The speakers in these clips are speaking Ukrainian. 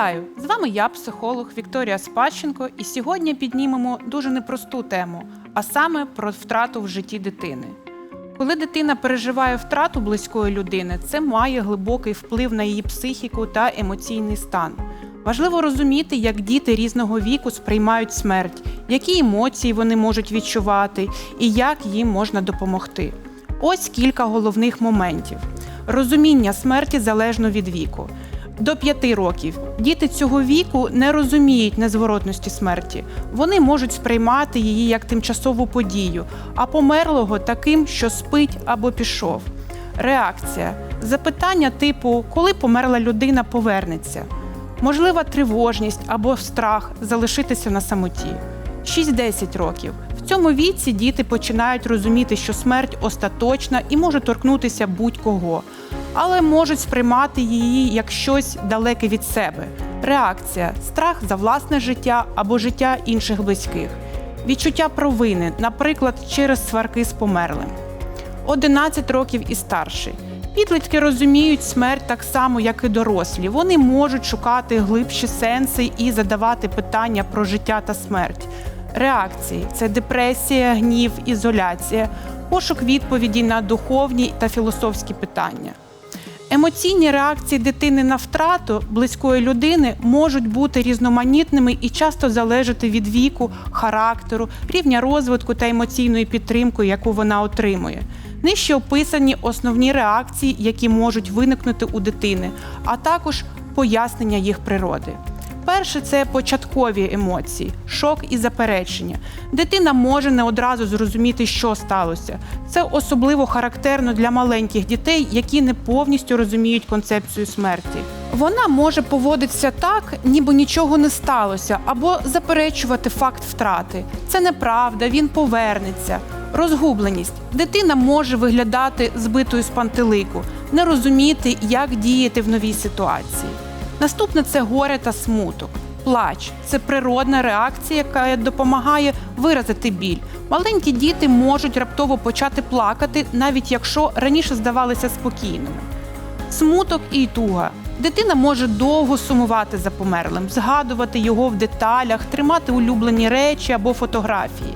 Вітаю! З вами я, психолог Вікторія Спадченко, і сьогодні піднімемо дуже непросту тему, а саме про втрату в житті дитини. Коли дитина переживає втрату близької людини, це має глибокий вплив на її психіку та емоційний стан. Важливо розуміти, як діти різного віку сприймають смерть, які емоції вони можуть відчувати і як їм можна допомогти. Ось кілька головних моментів. Розуміння смерті залежно від віку. До 5 років діти цього віку не розуміють незворотності смерті. Вони можуть сприймати її як тимчасову подію, а померлого таким, що спить або пішов. Реакція запитання типу коли померла людина повернеться, можлива тривожність або страх залишитися на самоті. 6-10 років. В цьому віці діти починають розуміти, що смерть остаточна і може торкнутися будь-кого, але можуть сприймати її як щось далеке від себе. Реакція страх за власне життя або життя інших близьких, відчуття провини, наприклад, через сварки з померлим. 11 років і старший. Підлітки розуміють смерть так само, як і дорослі. Вони можуть шукати глибші сенси і задавати питання про життя та смерть. Реакції це депресія, гнів, ізоляція, пошук відповіді на духовні та філософські питання. Емоційні реакції дитини на втрату близької людини можуть бути різноманітними і часто залежати від віку, характеру, рівня розвитку та емоційної підтримки, яку вона отримує. Нижче описані основні реакції, які можуть виникнути у дитини, а також пояснення їх природи. Перше це початкові емоції, шок і заперечення. Дитина може не одразу зрозуміти, що сталося. Це особливо характерно для маленьких дітей, які не повністю розуміють концепцію смерті. Вона може поводитися так, ніби нічого не сталося, або заперечувати факт втрати. Це неправда, він повернеться. Розгубленість. Дитина може виглядати збитою з пантелику, не розуміти, як діяти в новій ситуації. Наступне це горе та смуток. Плач це природна реакція, яка допомагає виразити біль. Маленькі діти можуть раптово почати плакати, навіть якщо раніше здавалися спокійними. Смуток і туга. Дитина може довго сумувати за померлим, згадувати його в деталях, тримати улюблені речі або фотографії.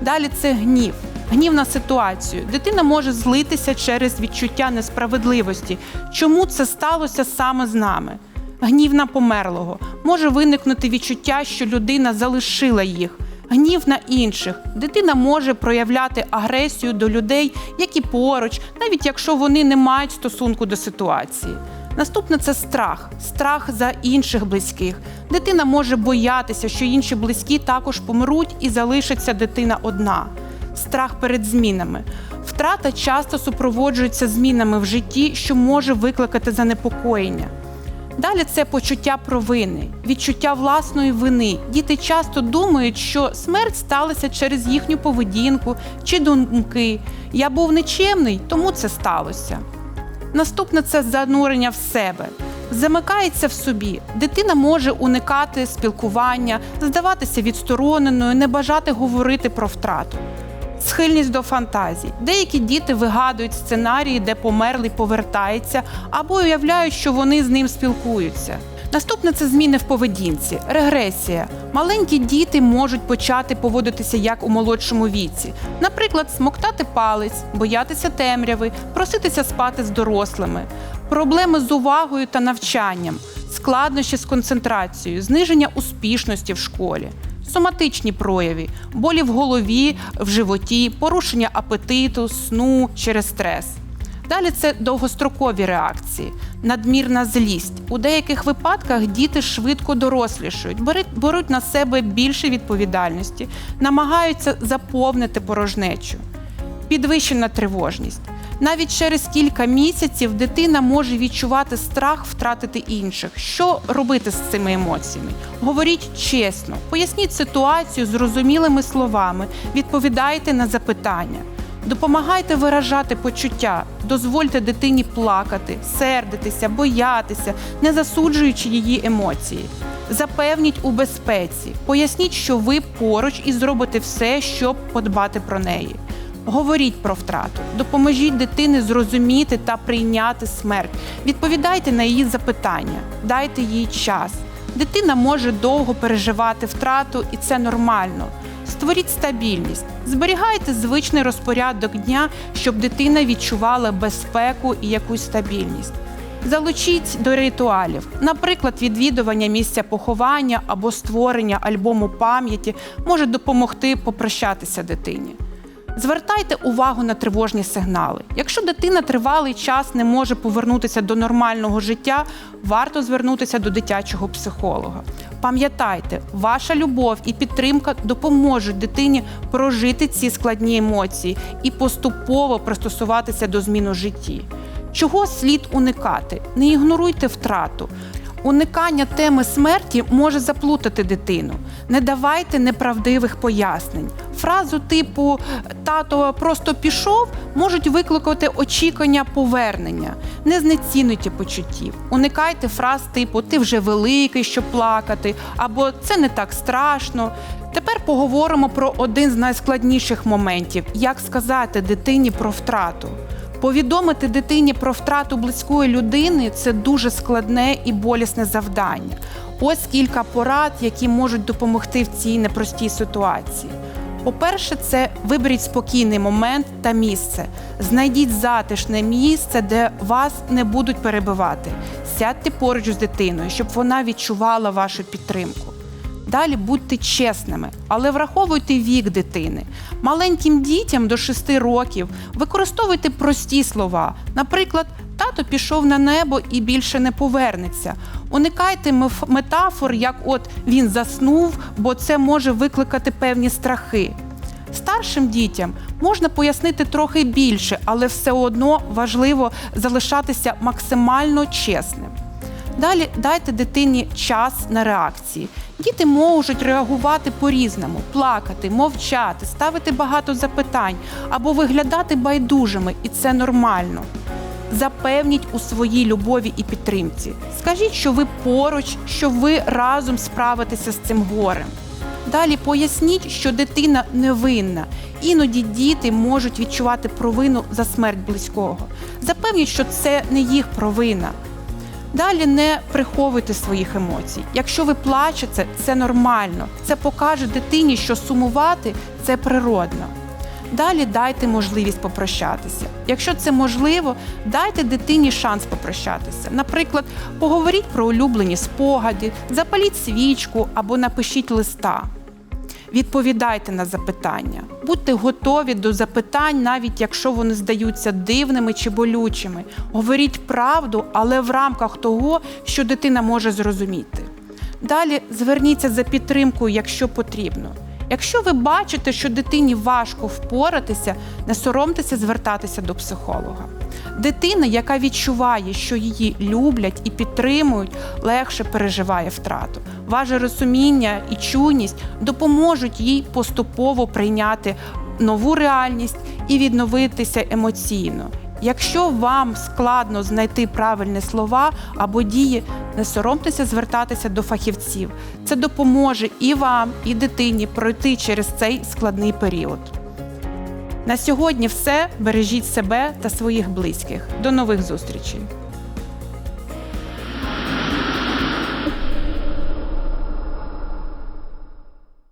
Далі це гнів. Гнів на ситуацію. Дитина може злитися через відчуття несправедливості. Чому це сталося саме з нами? Гнів на померлого. Може виникнути відчуття, що людина залишила їх. Гнів на інших. Дитина може проявляти агресію до людей, які поруч, навіть якщо вони не мають стосунку до ситуації. Наступне це страх, страх за інших близьких. Дитина може боятися, що інші близькі також помруть і залишиться дитина одна. Страх перед змінами. Втрата часто супроводжується змінами в житті, що може викликати занепокоєння. Далі це почуття провини, відчуття власної вини. Діти часто думають, що смерть сталася через їхню поведінку чи думки. Я був нечемний, тому це сталося. Наступне це занурення в себе. Замикається в собі. Дитина може уникати спілкування, здаватися відстороненою, не бажати говорити про втрату. Схильність до фантазій. Деякі діти вигадують сценарії, де померлий повертається, або уявляють, що вони з ним спілкуються. Наступне це зміни в поведінці, регресія. Маленькі діти можуть почати поводитися як у молодшому віці, наприклад, смоктати палець, боятися темряви, проситися спати з дорослими, проблеми з увагою та навчанням, складнощі з концентрацією, зниження успішності в школі. Соматичні прояви, болі в голові, в животі, порушення апетиту, сну через стрес. Далі це довгострокові реакції, надмірна злість. У деяких випадках діти швидко дорослішують, беруть, на себе більше відповідальності, намагаються заповнити порожнечу. Підвищена тривожність. Навіть через кілька місяців дитина може відчувати страх втратити інших. Що робити з цими емоціями? Говоріть чесно, поясніть ситуацію зрозумілими словами, відповідайте на запитання. Допомагайте виражати почуття, дозвольте дитині плакати, сердитися, боятися, не засуджуючи її емоції. Запевніть у безпеці, поясніть, що ви поруч і зробите все, щоб подбати про неї. Говоріть про втрату, допоможіть дитині зрозуміти та прийняти смерть. Відповідайте на її запитання, дайте їй час. Дитина може довго переживати втрату, і це нормально. Створіть стабільність, зберігайте звичний розпорядок дня, щоб дитина відчувала безпеку і якусь стабільність. Залучіть до ритуалів, наприклад, відвідування місця поховання або створення альбому пам'яті може допомогти попрощатися дитині. Звертайте увагу на тривожні сигнали. Якщо дитина тривалий час не може повернутися до нормального життя, варто звернутися до дитячого психолога. Пам'ятайте, ваша любов і підтримка допоможуть дитині прожити ці складні емоції і поступово пристосуватися до змін у житті. Чого слід уникати? Не ігноруйте втрату. Уникання теми смерті може заплутати дитину. Не давайте неправдивих пояснень. Фразу типу тато просто пішов можуть викликати очікування повернення. Не знецінуйте почуттів. Уникайте фраз типу Ти вже великий, щоб плакати, або це не так страшно. Тепер поговоримо про один з найскладніших моментів: як сказати дитині про втрату. Повідомити дитині про втрату близької людини це дуже складне і болісне завдання. Ось кілька порад, які можуть допомогти в цій непростій ситуації. По-перше, це виберіть спокійний момент та місце. Знайдіть затишне місце, де вас не будуть перебивати. Сядьте поруч з дитиною, щоб вона відчувала вашу підтримку. Далі будьте чесними, але враховуйте вік дитини. Маленьким дітям до 6 років використовуйте прості слова. Наприклад, тато пішов на небо і більше не повернеться. Уникайте метафор, як от він заснув, бо це може викликати певні страхи. Старшим дітям можна пояснити трохи більше, але все одно важливо залишатися максимально чесним. Далі дайте дитині час на реакції. Діти можуть реагувати по-різному, плакати, мовчати, ставити багато запитань або виглядати байдужими, і це нормально. Запевніть у своїй любові і підтримці. Скажіть, що ви поруч, що ви разом справитеся з цим горем. Далі поясніть, що дитина невинна. Іноді діти можуть відчувати провину за смерть близького. Запевніть, що це не їх провина. Далі не приховуйте своїх емоцій. Якщо ви плачете, це нормально. Це покаже дитині, що сумувати це природно. Далі дайте можливість попрощатися. Якщо це можливо, дайте дитині шанс попрощатися. Наприклад, поговоріть про улюблені спогади, запаліть свічку або напишіть листа. Відповідайте на запитання, будьте готові до запитань, навіть якщо вони здаються дивними чи болючими. Говоріть правду, але в рамках того, що дитина може зрозуміти. Далі зверніться за підтримкою, якщо потрібно. Якщо ви бачите, що дитині важко впоратися, не соромтеся звертатися до психолога. Дитина, яка відчуває, що її люблять і підтримують, легше переживає втрату. Ваше розуміння і чуйність допоможуть їй поступово прийняти нову реальність і відновитися емоційно. Якщо вам складно знайти правильні слова або дії, не соромтеся звертатися до фахівців. Це допоможе і вам, і дитині пройти через цей складний період. На сьогодні все. Бережіть себе та своїх близьких. До нових зустрічей!